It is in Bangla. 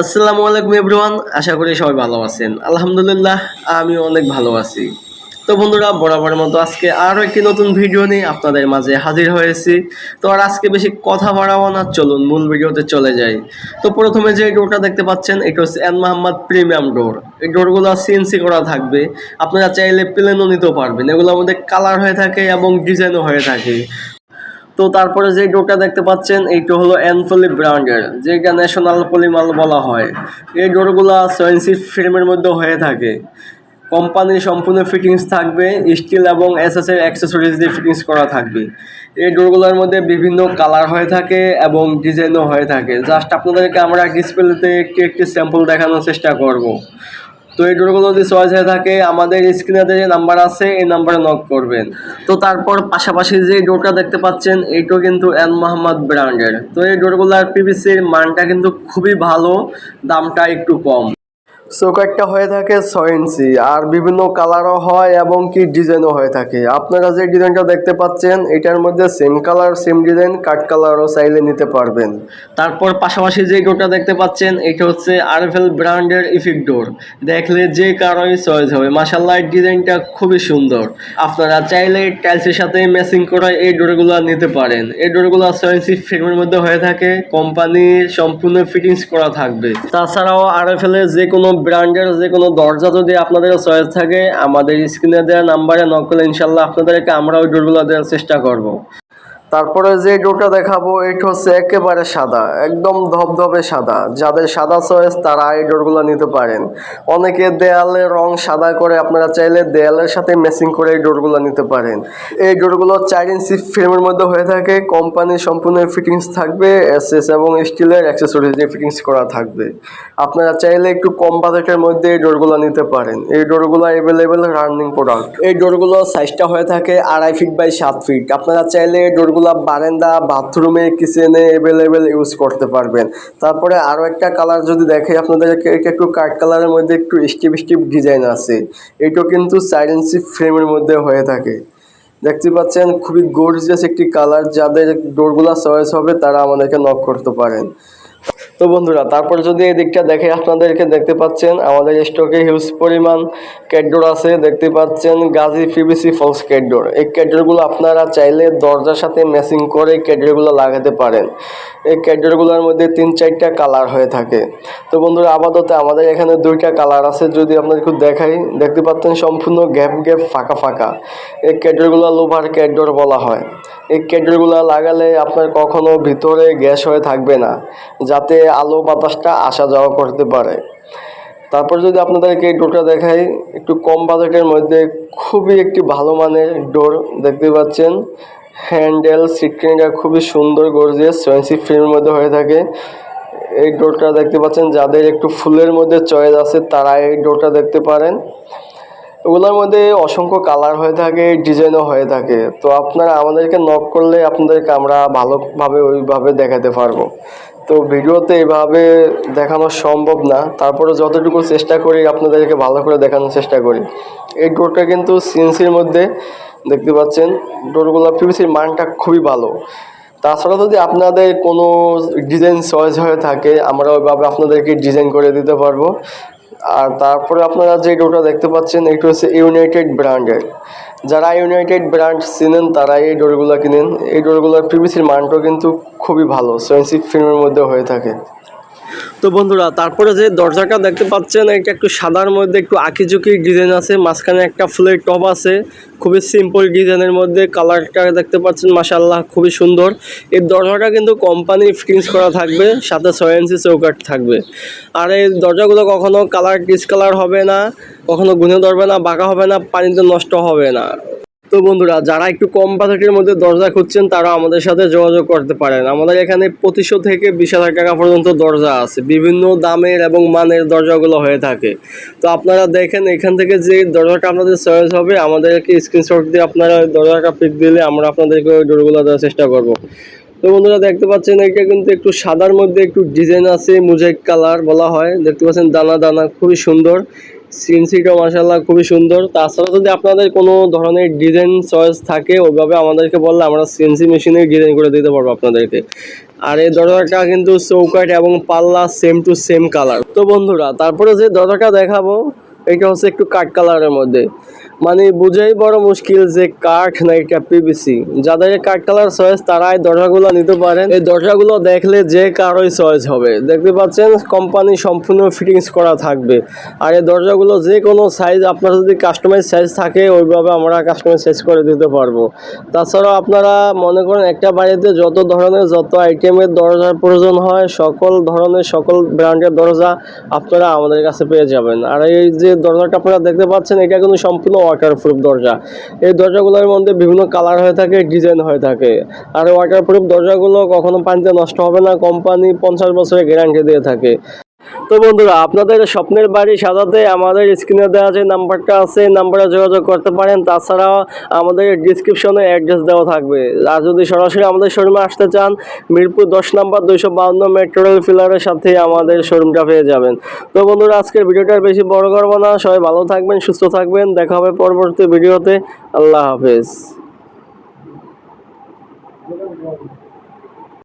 আসসালামু আলাইকুম এভরিওয়ান, আশা করি সবাই ভালো আছেন। আলহামদুলিল্লাহ আমি অনেক ভালো আছি। তো বন্ধুরা, বরাবরের মতো আজকে আরও একটি নতুন ভিডিও নিয়ে আপনাদের মাঝে হাজির হয়েছি। তো আর আজকে বেশি কথা বাড়াবো না, চলুন মূল ভিডিওতে চলে যাই। তো প্রথমে যে ডোরটা দেখতে পাচ্ছেন, এটা হচ্ছে এন মোহাম্মদ প্রিমিয়াম ডোর। এই ডোরগুলো সিএনসি করা থাকবে। আপনারা চাইলে প্লেনও নিতেও পারবেন। এগুলোর মধ্যে কালার হয়ে থাকে এবং ডিজাইনও হয়ে থাকে। তো তারপরে যে ডোরটা দেখতে পাচ্ছেন, এইটা হলো অ্যানফলি ব্র্যান্ডের যেটা ন্যাশনাল পলিমাল বলা হয়। এই ডোরগুলা সেভেন ফ্রেমের মধ্যে হয়ে থাকে। কোম্পানির সম্পূর্ণ ফিটিংস থাকবে স্টিল এবং এসএস এর অ্যাক্সেসরিজ দিয়ে ফিটিংস করা থাকবে। এই ডোরগুলোর মধ্যে বিভিন্ন কালার হয়ে থাকে এবং ডিজাইনও হয়ে থাকে। জাস্ট আপনাদেরকে আমরা ডিসপ্লেতে একটি একটি স্যাম্পল দেখানোর চেষ্টা করব। তো এই ডোরগুলো যদি চয়েস হয়ে থাকে, আমাদের স্ক্রিনে যে নাম্বার আছে, এই নাম্বারে নক করবেন। তো তারপর পাশাপাশি যে ডোরটা দেখতে পাচ্ছেন, এইটাও কিন্তু এন মোহাম্মদ ব্র্যান্ডের তো এই ডোরগুলোর পিভিসির মানটা কিন্তু খুবই ভালো, দামটা একটু কম। চৌকাটটা হয়ে থাকে ছয় ইঞ্চি, আর বিভিন্ন কালারও হয় এবং কি ডিজাইনও হয়ে থাকে। আপনারা যে ডিজাইনটা দেখতে পাচ্ছেন, এটার মধ্যে same colour same design cut কালারও চাইলে নিতে পারবেন। তারপর পাশাপাশি যে ডোরটা দেখতে পাচ্ছেন, এটা হচ্ছে আরএফএল ব্র্যান্ডের ইফিক ডোর দেখলে যে কারোই চয়েস হবে। মাসাল্লাহ ডিজাইনটা খুবই সুন্দর। আপনারা চাইলে টাইলসের সাথে ম্যাচিং করা এই ডোরগুলো নিতে পারেন। এই ডোরগুলো ছয় ইঞ্চি ফ্রেমের মধ্যে হয়ে থাকে। কোম্পানির সম্পূর্ণ ফিটিংস করা থাকবে। তাছাড়াও আরএফএল এর যে কোনো ব্র্যান্ডের যে কোনো দরজা যদি আপনাদের চয়েস থাকে, আমাদের স্ক্রিনে দেওয়া নাম্বারে নক করলে ইনশাল্লাহ আপনাদেরকে আমরা ওই ডোরগুলো দেওয়ার চেষ্টা করব। তারপরে যে ডোরটা দেখাবো, এটা হচ্ছে একেবারে সাদা, একদম ধবধবে সাদা। যাদের সাদা চয়েস, তারা এই ডোরগুলো নিতে পারেন। অনেকে দেয়ালে রং সাদা করে, আপনারা চাইলে দেয়ালের সাথে ম্যাচিং করে এই ডোরগুলো নিতে পারেন। এই ডোরগুলো চার ইঞ্চি ফ্রেমের মধ্যে হয়ে থাকে, কোম্পানির সম্পূর্ণ ফিটিংস থাকবে, এসএস এবং স্টিলের অ্যাক্সেসরিজ দিয়ে ফিটিংস করা থাকবে। আপনারা চাইলে একটু কম বাজেটের মধ্যে এই ডোরগুলো নিতে পারেন। এই ডোরগুলো অ্যাভেলেবেল রানিং প্রোডাক্ট এই ডোরগুলো সাইজটা হয়ে থাকে আড়াই ফিট বাই সাত ফিট আপনারা চাইলে এই ডোরগুলো বারান্দা বাথরুমে কিচেনে অ্যাভেলেবেল ইউজ করতে পারবেন। তারপরে আরও একটা কালার যদি দেখে আপনাদেরকে, এটা একটু কাঠ কালারের মধ্যে একটু স্টিপ স্টিপ ডিজাইন আছে। এটাও কিন্তু চার ইঞ্চি ফ্রেমের মধ্যে হয়ে থাকে। দেখতে পাচ্ছেন, খুবই গর্জিয়াস একটি কালার যাদের ডোরগুলা চয়েস হবে, তারা আমাদেরকে নক করতে পারেন। তো বন্ধুরা, তারপর যদি এই দিকটা দেখে আপনাদেরকে দেখতে পাচ্ছেন, আমাদের স্টকে হিউজ পরিমাণ ক্যাডডোর আছে, দেখতে পাচ্ছেন গাজী পিবিসি ফলস ক্যাডডোর এই ক্যাডডোরগুলো আপনারা চাইলে দরজার সাথে ম্যাচিং করে ক্যাডডোরগুলো লাগাতে পারেন। এই ক্যাডডোরগুলোর মধ্যে তিন চারটা কালার হয়ে থাকে। তো বন্ধুরা, আপাতত আমাদের এখানে দুইটা কালার আছে, যদি আপনাদেরকে দেখাই, দেখতে পাচ্ছেন সম্পূর্ণ গ্যাপ গ্যাপ ফাঁকা ফাঁকা এই ক্যাডডোরগুলো লোভার ক্যাডডোর বলা হয়। এই ক্যাডরগুলো লাগালে আপনার কখনো ভিতরে গ্যাস হয়ে থাকবে না, যাতে আলো বাতাসটা আসা যাওয়া করতে পারে। তারপর যদি আপনাদেরকে এই ডোরটা দেখাই, একটু কম বাজেটের মধ্যে খুবই একটি ভালো মানের ডোর দেখতে পাচ্ছেন। হ্যান্ডেল সিটক্রিনটা খুবই সুন্দর, গর্জিয়াস সোয়েন্সি ফ্রেমের মধ্যে হয়ে থাকে। এই ডোরটা দেখতে পাচ্ছেন, যাদের একটু ফুলের মধ্যে চয়েস আছে, তারা এই ডোরটা দেখতে পারেন। ওগুলোর মধ্যে অসংখ্য কালার হয়ে থাকে ডিজাইনও হয়ে থাকে। তো আপনারা আমাদেরকে নক করলে আপনাদেরকে আমরা ভালোভাবে ওইভাবে দেখাতে পারব। তো ভিডিওতে এভাবে দেখানো সম্ভব না। তারপরে যতটুকু চেষ্টা করি, আপনাদেরকে ভালো করে দেখানোর চেষ্টা করি। এই ডোরটা কিন্তু সিএনসির মধ্যে দেখতে পাচ্ছেন। ডোরগুলো পিভিসির মানটা খুবই ভালো। তাছাড়া যদি আপনাদের কোনো ডিজাইন চয়েস হয়ে থাকে, আমরা ওইভাবে আপনাদেরকে ডিজাইন করে দিতে পারব। আর তারপরে আপনারা যে ডোটা দেখতে পাচ্ছেন, এটা হচ্ছে ইউনাইটেড ব্র্যান্ডের যারা ইউনাইটেড ব্র্যান্ড চিনেন, তারা এই ডোরগুলো কিনেন। এই ডোরগুলোর পিভিসির মানটাও কিন্তু খুবই ভালো সেন্সিভ ফিল্মের মধ্যে হয়ে থাকে। তো বন্ধুরা, তারপরে যে দরজাটা দেখতে পাচ্ছেন, এটা একটু সাদার মধ্যে একটু আঁকিঝুঁকি ডিজাইন আছে, মাঝখানে একটা ফুলের টপ আছে, খুবই সিম্পল ডিজাইনের মধ্যে, কালারটা দেখতে পাচ্ছেন মাসাল্লাহ খুবই সুন্দর। এই দরজাটা কিন্তু কোম্পানি ফিটিংস করা থাকবে, সাথে ছয় ইঞ্চি চৌকাট থাকবে। আর এই দরজাগুলো কখনো কালার ডিসকালার হবে না, কখনো গুনে ধরবে না, বাঁকা হবে না, পানিতে নষ্ট হবে না। তো বন্ধুরা, যারা একটু কম বাজেটের মধ্যে দরজা খুঁজছেন, তারা আমাদের সাথে যোগাযোগ করতে পারেন। আমাদের এখানে পঁচিশশো থেকে বিশ হাজার টাকা পর্যন্ত দরজা আছে। বিভিন্ন দামের এবং মানের দরজাগুলো হয়ে থাকে। তো আপনারা দেখেন, এখান থেকে যে দরজাটা আপনাদের চয়েস হবে, আমাদেরকে স্ক্রিনশট দিয়ে আপনারা দরজাটা পিক দিলে আমরা আপনাদেরকে ওই ডোরগুলো দেওয়ার চেষ্টা করব। তো বন্ধুরা, দেখতে পাচ্ছেন, এটা কিন্তু একটু সাদার মধ্যে একটু ডিজাইন আছে মুজাইক কালার বলা হয়। দেখতে পাচ্ছেন, দানা দানা, খুবই সুন্দর। সিনসিটা মাসাল্লাহ খুবই সুন্দর। তাছাড়া যদি আপনাদের কোনো ধরনের ডিজাইন চয়েস থাকে, ওইভাবে আমাদেরকে বললে আমরা সিএনসি মেশিনে ডিজাইন করে দিতে পারব আপনাদেরকে। আর এই দরজাটা কিন্তু চৌকাট এবং পাল্লা সেম টু সেম কালার তো বন্ধুরা, তারপরে যে দরজাটা দেখাবো এটা হচ্ছে একটু কাঠ কালারের মধ্যে। মানে বুঝাই বড় মুশকিল যে কাঠ না এটা পিবিসি যাদের কাঠ কালার চয়েস তারা এই দরজাগুলো নিতে পারেন। এই দরজাগুলো দেখলে যে কারোই চয়েস হবে। দেখতে পাচ্ছেন কোম্পানি সম্পূর্ণ ফিটিংস করা থাকবে। আর এই দরজাগুলো যে কোনো সাইজ আপনার যদি কাস্টমাইজ সাইজ থাকে, ওইভাবে আমরা কাস্টমাইজ সাইজ করে দিতে পারব। তাছাড়াও আপনারা মনে করেন, একটা বাড়িতে যত ধরনের যত আইটেমের দরজার প্রয়োজন হয়, সকল ধরনের, সকল ব্র্যান্ডের দরজা আপনারা আমাদের কাছে পেয়ে যাবেন। আর এই যে দরজাটা আপনারা দেখতে পাচ্ছেন, এটা কিন্তু সম্পূর্ণ ওয়াটার প্রুফ দরজা। এই দরজাগুলোর মধ্যে বিভিন্ন কালার হয়ে থাকে ডিজাইন হয়ে থাকে। আর ওয়াটার ওয়াটারপ্রুফ দরজাগুলো কখনো পানিতে নষ্ট হবে না কোম্পানি পঞ্চাশ বছরের গ্যারান্টি দিয়ে থাকে। তো বন্ধুরা, আপনাদের স্বপ্নের বাড়ি সাজাতে আমাদের স্ক্রিনে দেওয়া যে নাম্বারটা আছে নাম্বারে যোগাযোগ করতে পারেন। তাছাড়াও আমাদের ডিসক্রিপশনে অ্যাড্রেস দেওয়া থাকবে। আর যদি সরাসরি আমাদের শোরুমে আসতে চান, মিরপুর দশ নাম্বার দুইশো বাউন্ন মেট্রো রেল ফিলারের সাথে আমাদের শোরুমটা পেয়ে যাবেন। তো বন্ধুরা, আজকের ভিডিওটা বেশি বড় করব না। সবাই ভালো থাকবেন, সুস্থ থাকবেন। দেখা হবে পরবর্তী ভিডিওতে। আল্লাহ হাফেজ।